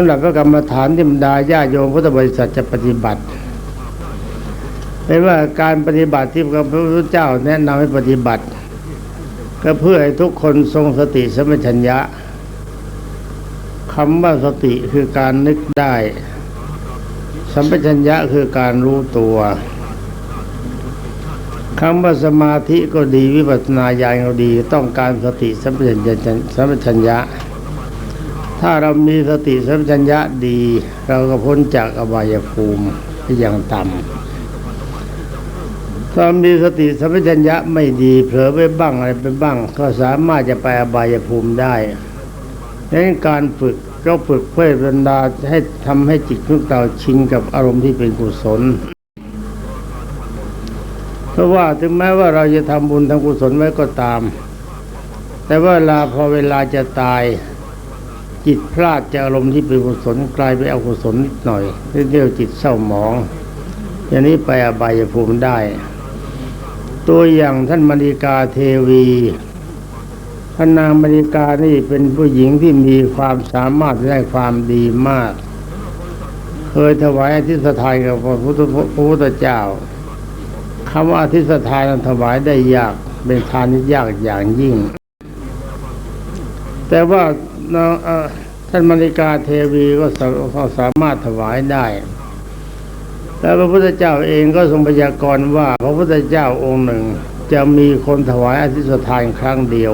ำหรับพระกรรมฐานที่บรรดาญาโยมพุทธบริษัทจะปฏิบัติเป็นว่าการปฏิบัติที่พระพุทธเจ้าแนะนำให้ปฏิบัติ ก็เพื่อให้ทุกคนทรงสติสมัชัญญะคำว่าสติคือการนึกได้ สัมปชัญญะคือการรู้ตัวคำว่าสมาธิก็ดีวิปัสสนาญาณก็ดี ต้องการสติสัมปชัญญะสัมปชัญญะ ถ้าเรามีสติสัมปชัญญะดี เราก็พ้นจากอบายภูมิอย่างต่ำถ้ามีสติสัมปชัญญะไม่ดี เผลอไปบ้างอะไรไปบ้าง ก็สามารถจะไปอบายภูมิได้ดังนั้นการฝึกก็ฝึกเพื่อบรรดาให้ทำให้จิตของเราชินกับอารมณ์ที่เป็นกุศล เพราะว่าถึงแม้ว่าเราจะทำบุญทำกุศลไว้ก็ตาม แต่ว่าเวลาพอเวลาจะตาย จิตพลาดจากอารมณ์ที่เป็นกุศลกลายไปอกุศลนิดหน่อยเรียกจิตเศร้าหมอง อย่างนี้ไปอบายภูมิได้ ตัวอย่างท่านมณีกาเทวีพระนางมณีกานี่เป็นผู้หญิงที่มีความสามารถได้ความดีมาก เคยถวายอธิษฐานกับพระพุทธพระพุทธเจ้าคำว่าอธิษฐานนั้นถวายได้ยากเป็นทานที่ยากอย่างยิ่ง แต่ว่า น้องท่านมณีกาเทวีก็สาก็สามารถถวายได้แล้วพระพุทธเจ้าเองก็ทรงพยากรณ์ว่า พระพุทธเจ้าองค์หนึ่ง จะมีคนถวายอธิษฐานครั้งเดียว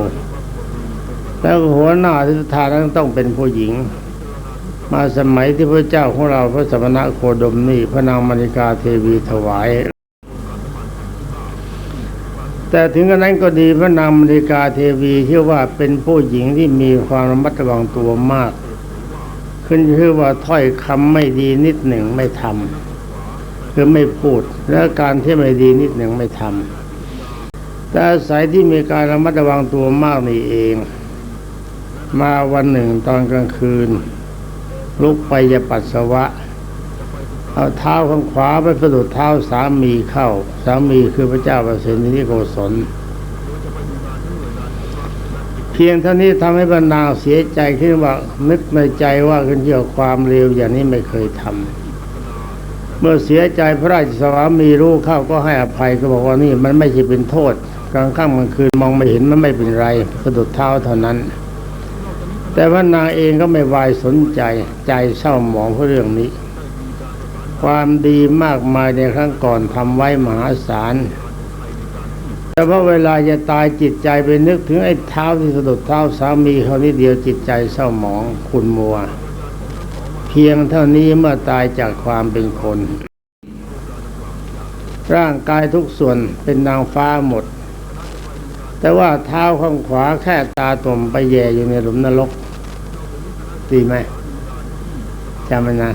แล้วหัวหน้าอธิษฐานนั้นต้องเป็นผู้หญิง มาสมัยที่พระเจ้าของเราพระสมณะโคดมนี่พระนางมณีกาเทวีถวาย แต่ถึงกระนั้นก็ดีพระนางมณีกาเทวีเชื่อว่าเป็นผู้หญิงที่มีความระมัดระวังตัวมาก ขึ้นชื่อว่าถ้อยคำไม่ดีนิดหนึ่งไม่ทำคือไม่พูดและการที่ไม่ดีนิดหนึ่งไม่ทำแต่อาศัยที่มีการระมัดระวังตัวมากนี่เอง มาวันหนึ่งตอนกลางคืน ลุกไปจะปัสสาวะ เอาเท้าข้างขวาไปสะดุดเท้าสามีเข้า สามีคือพระเจ้าประสิทธิโกศลเพียงเท่านี้ทำให้บรรดาเสียใจขึ้นว่านึกในใจว่าขึ้นเกี่ยวความเร็วอย่างนี้ไม่เคยทำเมื่อเสียใจพระราชสวามีรู้เข้าก็ให้อภัยก็บอกว่านี่มันไม่ใช่เป็นโทษกลางค่ำกลางคืนมองไม่เห็นมันไม่เป็นไรสะดุดเท้าเท่านั้น แต่ว่านางเองก็ไม่วายสนใจใจเศร้าหมองเพราะเรื่องนี้ ความดีมากมายในครั้งก่อนทำไว้มหาศาลแต่ว่าเวลาจะตายจิตใจไปนึกถึงไอ้เท้าที่สะดุดเท้าสามีเขานิดเดียวจิตใจเศร้าหมองขุนมัว เพียงเท่านี้เมื่อตายจากความเป็นคน ร่างกายทุกส่วนเป็นนางฟ้าหมด แต่ว่าเท้าข้างขวาแค่ตาตุ่มไปแย่อยู่ในหลุมนรก ดีไหมจำไว้นะ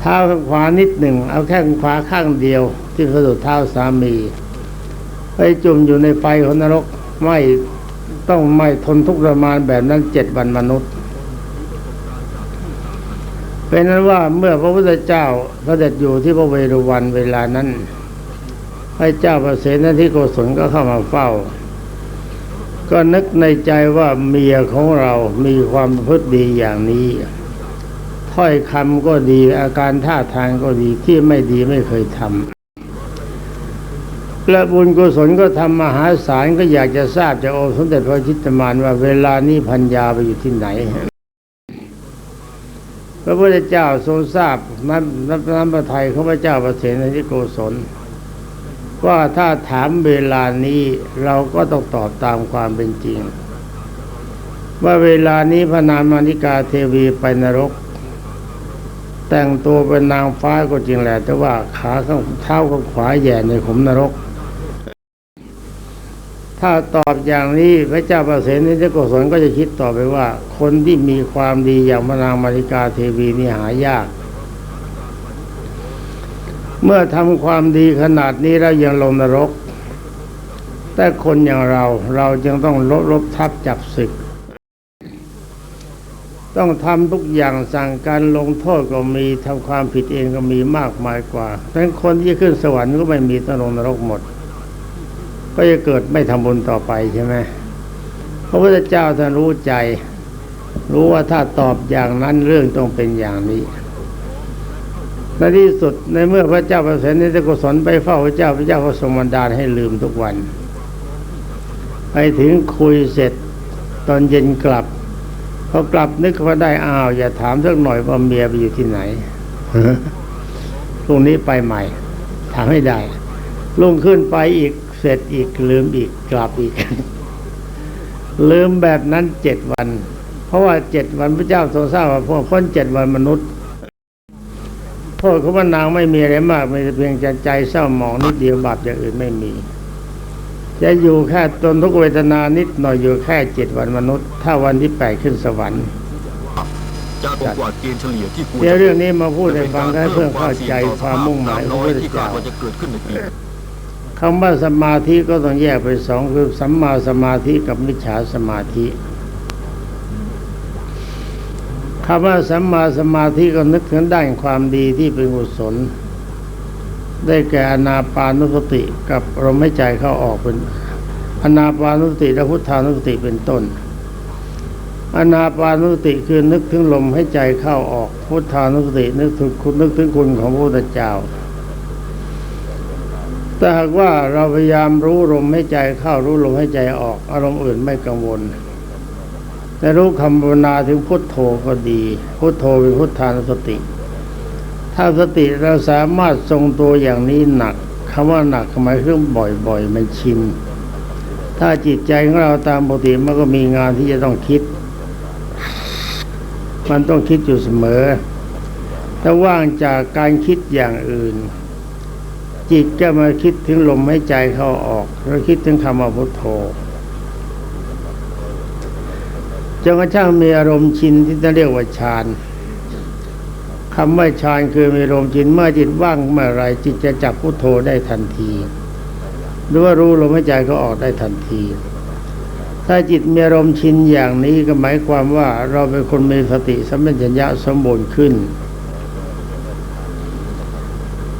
เท้าข้างขวานิดหนึ่ง เอาแค่ข้างขวาข้างเดียว ที่สะดุดเท้าสามี ไปจุ่มอยู่ในไฟของนรกไม่ต้องไม่ทนทุกข์ทรมานแบบนั้นเจ็ดวันมนุษย์ เป็นนั้นว่าเมื่อพระพุทธเจ้าเสด็จอยู่ที่พระเวรุวันเวลานั้นพระเจ้าประเสนที่โกศลก็เข้ามาเฝ้า ก็นึกในใจว่าเมียของเรามีความพฤติดีอย่างนี้ ถ้อยคำก็ดี อาการท่าทางก็ดีที่ไม่ดีไม่เคยทำและบุญกุศลก็ทำมหาศาลก็อยากจะทราบจากองค์สมเด็จพระชิตมานว่าเวลานี้พัญญาไปอยู่ที่ไหนพระพุทธเจ้าทรงทราบน้ำน้ำน้ำพระทัยของพระเจ้าประเสนที่โกศลว่าถ้าถามเวลานี้เราก็ต้องตอบตามความเป็นจริง ว่าเวลานี้พระนามมานิกาเทวีไปนรก แต่งตัวเป็นนางฟ้าก็จริงแหละแต่ว่าขาข้างเท้าข้างขวาแย่ในขุมนรก ถ้าตอบอย่างนี้พระเจ้าประเสนที่โกศลก็จะคิดต่อไปว่า คนที่มีความดีอย่างพระนางมาริกาเทวีนี่หายาก เมื่อทำความดีขนาดนี้แล้วยังลงนรก แต่คนอย่างเราเราจึงต้องลบลบทับจับศึก ต้องทำทุกอย่างสั่งการลงโทษก็มีทำความผิดเองก็มีมากมายกว่าดังนั้นคนที่ขึ้นสวรรค์ก็ไม่มีต้องลงนรกหมด ก็จะเกิดไม่ทำบุญต่อไปใช่ไหมพระพุทธเจ้าท่านรู้ใจ รู้ว่าถ้าตอบอย่างนั้นเรื่องต้องเป็นอย่างนี้ในที่สุดในเมื่อพระเจ้าประเสริฐนิตกุศลไปเฝ้าพระเจ้าพระเจ้าก็ทรงบันดาลให้ลืมทุกวัน ไปถึงคุยเสร็จตอนเย็นกลับ พอกลับนึกว่าได้อ้าว อย่าถามสักหน่อยว่าเมียไปอยู่ที่ไหนพรุ่งนี้ไปใหม่ถามให้ได้ลุ่งขึ้นไปอีกเสร็จอีกลืมอีกกลับอีก ลืมแบบนั้นเจ็ดวัน เพราะว่าเจ็ดวันพระเจ้าทรงทราบว่าพวกพ้นเจ็ดวันมนุษย์โทษของพระนางไม่มีอะไรมากมีแต่เพียงจะใจเศร้าหมองนิดเดียวบาปอย่างอื่นไม่มี จะอยู่แค่ตนทุกเวทนานิดหน่อยอยู่แค่เจ็ดวันมนุษย์ ถ้าวันที่แปดขึ้นสวรรค์จากกว่าเกณฑ์เฉลี่ยที่ควรเดี๋ยวเรื่องนี้มาพูดให้ฟังให้เพื่อเข้าใจความมุ่งหมายของพระพุทธที่คาเจ้าดว่าจะเกิดขึ้นในปีคำว่าสมาธิก็ต้องแยกไปสองคือสัมมาสมาธิกับมิจฉาสมาธิคำว่าสัมมาสมาธิก็นึกถึงด้านความดีที่เป็นกุศล ได้แก่อนาปานุสติกับลมหายใจเข้าออกเป็นอนาปานุสติและพุทธานุสติเป็นต้น อนาปานุสติคือนึกถึงลมให้ใจเข้าออก พุทธานุสตินึกถึงคุณนึกถึงคุณของพระพุทธเจ้าถ้าหากว่าเราพยายามรู้ลมให้ใจเข้ารู้ลมให้ใจออก อารมณ์อื่นไม่กังวล แต่รู้คำภาวนาถึงพุทโธก็ดี พุทโธเป็นพุทธานุสติ ถ้าสติเราสามารถทรงตัวอย่างนี้หนักคำว่าหนักหมายถึงบ่อยๆ มันชิน ถ้าจิตใจของเราตามปกติมันก็มีงานที่จะต้องคิด มันต้องคิดอยู่เสมอ ถ้าว่างจากการคิดอย่างอื่น จิตก็มาคิดถึงลมหายใจเข้าออกแล้วคิดถึงคำว่าพุทโธจนกระทั่งมีอารมณ์ชินที่จะเรียกว่าฌาน คำว่าฌานคือมีอารมณ์ชินเมื่อจิตว่างเมื่อไรจิตจะจับพุทโธได้ทันที หรือว่ารู้ลมหายใจก็ออกได้ทันที ถ้าจิตมีอารมณ์ชินอย่างนี้ก็หมายความว่าเราเป็นคนมีสติสัมปชัญญะสมบูรณ์ขึ้น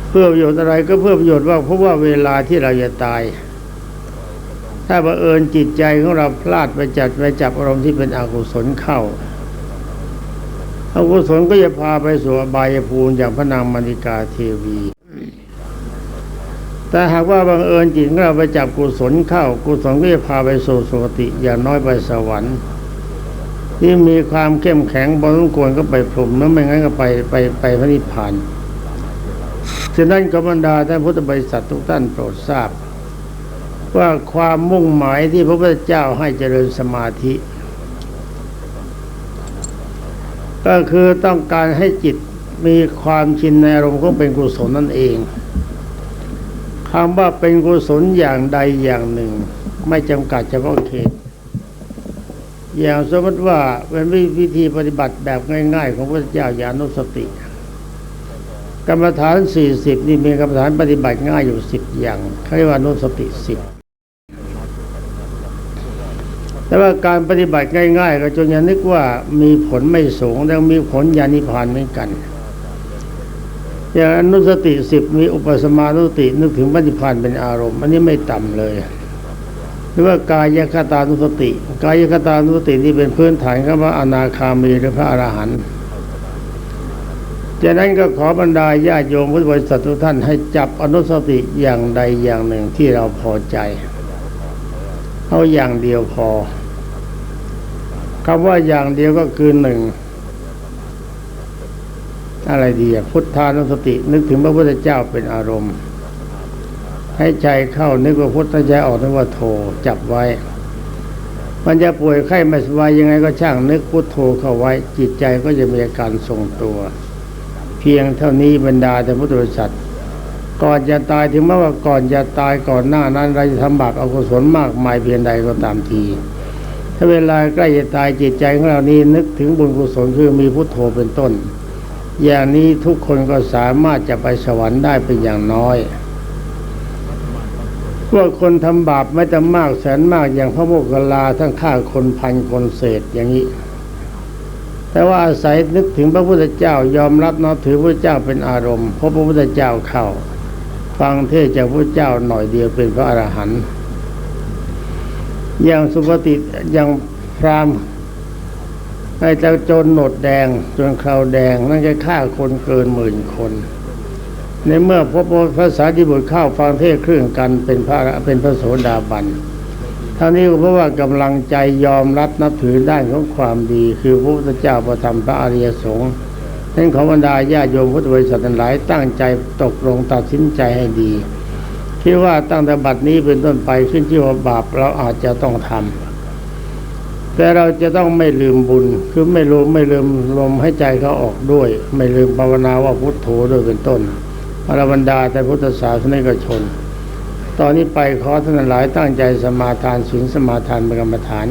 เพื่อประโยชน์อะไรก็เพื่อประโยชน์ว่าเพราะว่าเวลาที่เราจะตาย ถ้าบังเอิญจิตใจของเราพลาดไปจัดไปจับอารมณ์ที่เป็นอกุศลเข้า อกุศลก็จะพาไปสู่อบายภูมิอย่างพระนางมณิกาเทวี แต่หากว่าบังเอิญจิตของเราไปจับกุศลเข้ากุศลก็จะพาไปสู่สุคติอย่างน้อยไปสวรรค์ที่มีความเข้มแข็งพอสมควรก็ไปพรมแล้วไม่งั้นก็ไปไปไปพระนิพพานฉะนั้นกบรรดาท่านพุทธบริษัททุกท่านโปรดทราบ ว่าความมุ่งหมายที่พระพุทธเจ้าให้เจริญสมาธิ ก็คือต้องการให้จิตมีความชินในอารมณ์ของเป็นกุศลนั่นเองคำว่าเป็นกุศลอย่างใดอย่างหนึ่ง ไม่จำกัดเฉพาะเขตอย่างสมมติว่าเป็นวิธีปฏิบัติแบบง่าย ๆ ของพระเจ้าอย่างอนุสติ กรรมฐานสี่สิบนี่มีกรรมฐานปฏิบัติง่ายอยู่สิบอย่างเรียกว่านุสติสิบ แต่ว่าการปฏิบัติง่าย ๆ ก็จนอย่านึกว่ามีผลไม่สูงแต่มีผลญาณิพานเหมือนกันอย่างอนุสติสิบมีอุปสมานุสตินึกถึงปฏิพานเป็นอารมณ์อันนี้ไม่ต่ำเลยหรือว่ากายคตานุสติ กายคตานุสตินี่เป็นพื้นฐานคำว่าอนาคามีหรือพระอรหันต์จากนั้นก็ขอบรรดาญาโยมพุทธบริษัททุกท่านให้จับอนุสติอย่างใดอย่างหนึ่งที่เราพอใจ เอาอย่างเดียวพอคำว่าอย่างเดียวก็คือหนึ่งอะไรดีอะพุทธานุสติ นึกถึงพระพุทธเจ้าเป็นอารมณ์ ให้ใจเข้านึกว่าพุทธใจออกนึกว่าโทจับไว้ มันจะป่วยไข้ไม่สบายยังไงก็ช่างนึกพุทโธเข้าไว้ จิตใจก็จะมีอาการทรงตัว เพียงเท่านี้บรรดาแต่พุทธบริษัท ก่อนจะตายถึงแม้ว่าก่อนจะตายก่อนหน้านั้น เราจะทำบาปอกุศลมากมายเพียงใดก็ตามที ถ้าเวลาใกล้จะตายจิตใจของเรานี้นึกถึงบุญกุศลคือมีพุทโธเป็นต้น อย่างนี้ทุกคนก็สามารถจะไปสวรรค์ได้เป็นอย่างน้อยพวกคนทำบาปไม่จะมากแสนมากอย่างพระโมคคัลลาทั้งฆ่าคนพันคนเศษอย่างนี้ แต่ว่าอาศัยนึกถึงพระพุทธเจ้ายอมรับนับถือพระเจ้าเป็นอารมณ์เพราะพระพุทธเจ้าเข้า ฟังเทศจากพระเจ้าหน่อยเดียวเป็นพระอรหันต์อย่างสุปฏิอย่างพรามณ์ไอ้เจ้าโจรหนดแดงจนคราวแดงนั่นจะฆ่าคนเกินหมื่นคน ในเมื่อพบภาษาที่บุตรเข้าฟังเทศเครื่องกันเป็นพระเป็นพระโสดาบันท่านี้ก็เพราะว่ากำลังใจยอมรับนับถือด้านของความดี คือพระพุทธเจ้าประธรรมพระอริยสงฆ์ ท่านขอบรรดาญาโยมพุทธบริษัททั้งหลายตั้งใจตกลงตัดสินใจให้ดีคิดว่าตั้งแต่บัดนี้เป็นต้นไปขึ้นที่ว่าบาปเราอาจจะต้องทำแต่เราจะต้องไม่ลืมบุญ คือไม่ลืมไม่ลืมลมให้ใจเขาออกด้วย ไม่ลืมภาวนาว่าพุทโธด้วยเป็นต้นอรบรรดาแต่พุทธศาสนิกชน ตอนนี้ไปขอท่านหลายตั้งใจสมาทานศีลสมาทานเป็นกรรมฐาน